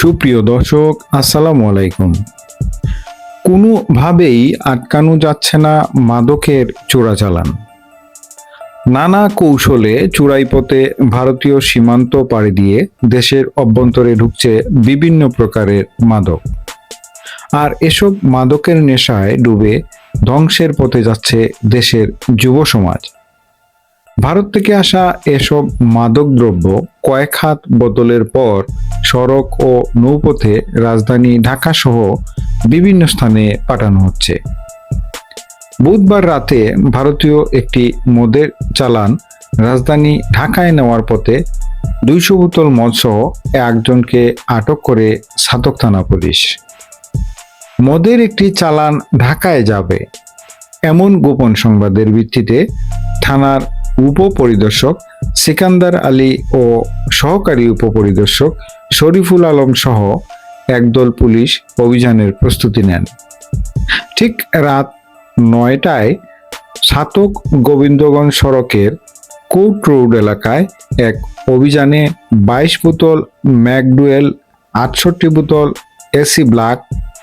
সুপ্রিয় দর্শক, আসসালামু আলাইকুম। কোনোভাবেই আটকানো যাচ্ছে না মাদকের চোরাচালান। নানা কৌশলে চূড়াই পথে ভারতীয় সীমান্ত পাড়ি দিয়ে দেশের অভ্যন্তরে ঢুকছে বিভিন্ন প্রকারের মাদক। আর এসব মাদকের নেশায় ডুবে ধ্বংসের পথে যাচ্ছে দেশের যুব সমাজ। ভারত থেকে আসা এসব মাদকদ্রব্য কয়েক হাত বদলের পর সড়ক ও নৌপথে রাজধানী ঢাকা সহ বিভিন্ন স্থানে পাঠানো হচ্ছে। বুধবার রাতে ভারতীয় একটি মদের চালান রাজধানী ঢাকায় নেওয়ার পথে দুইশো বোতল মদসহ একজনকে আটক করে সাতক থানা পুলিশ। মদের একটি চালান ঢাকায় যাবে। এমন গোপন সংবাদের ভিত্তিতে থানার উপপরিদর্শক সিকান্দার আলী ও সহকারী উপপরিদর্শক শরীফুল আলম সহ একদল পুলিশ অভিযানের প্রস্তুতি নেন। ঠিক রাত নয়টায় ছাতক গোবিন্দগঞ্জ সড়কের কোর্ট রোড এলাকায় এক অভিযানে বাইশ বোতল ম্যাকডুয়েল, আটষট্টি বোতল এসি ব্ল্যাক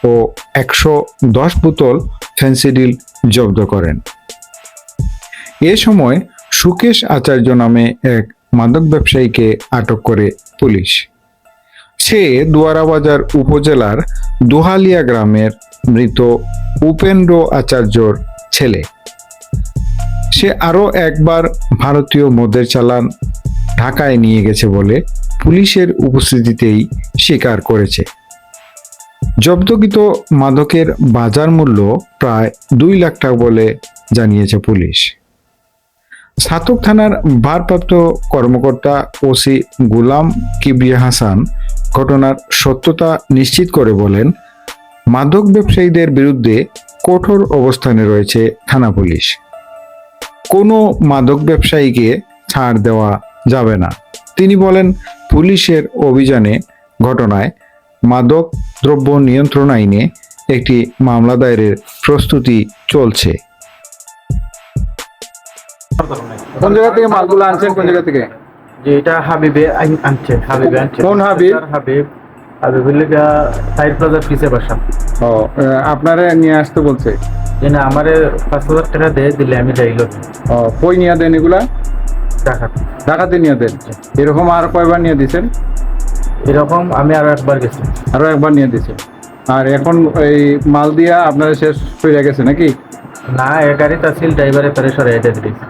ও একশো দশ বোতল ফেন্সিডিল জব্দ করেন। এ সময় সুকেশ আচার্য নামে এক মাদক ব্যবসায়ীকে আটক করে পুলিশ। সে দুয়ারাবাজার উপজেলার দোহালিয়া গ্রামের মৃত উপেন্দ্র আচার্যর ছেলে। সে আরও একবার ভারতীয় মদের চালান ঢাকায় নিয়ে গেছে বলে পুলিশের উপস্থিতিতেই স্বীকার করেছে। জব্দকৃত মাদকের বাজার মূল্য প্রায় দুই লাখ টাকা বলে জানিয়েছে পুলিশ। ছাতক থানার ভারপ্রাপ্ত কর্মকর্তা ওসি গুলাম কিবরিয়া হাসান ঘটনার সত্যতা নিশ্চিত করে বলেন, মাদক ব্যবসায়ীদের বিরুদ্ধে কঠোর অবস্থানে রয়েছে থানা পুলিশ। কোনো মাদক ব্যবসায়ীকে ছাড় দেওয়া যাবে না। তিনি বলেন, পুলিশের অভিযানে ঘটনায় মাদক দ্রব্য নিয়ন্ত্রণ আইনে একটি মামলা দায়েরের প্রস্তুতি চলছে। কোন জায়গা থেকে মালগুলো আনছেন, কোন জায়গা থেকে? যে এটা হাবিবে আনছে হাবিবে আনছে। কোন হাবিব? হাবিব হাবিব লেগা সাইড প্লাজার পিছে বাসা। ও আপনারা নিয়ে আসতে বলছে? যে না আমারে পাঁচ হাজার টাকা দিয়ে দিলে আমি যাইল ও কই নিয়ে দেন এগুলা? টাকা ঢাকাতে নিয়ে দেন? এরকম আর কয়বার নিয়ে দিছেন? এরকম আমি আরও একবার গেছি। আরও একবার নিয়ে দিছেন। আর এখন এই মাল দিয়া আপনারা শেষ হয়ে গেছে নাকি? না এ গাড়িতে আসিল ড্রাইভারে তারে সরাই দিয়ে দিয়েছি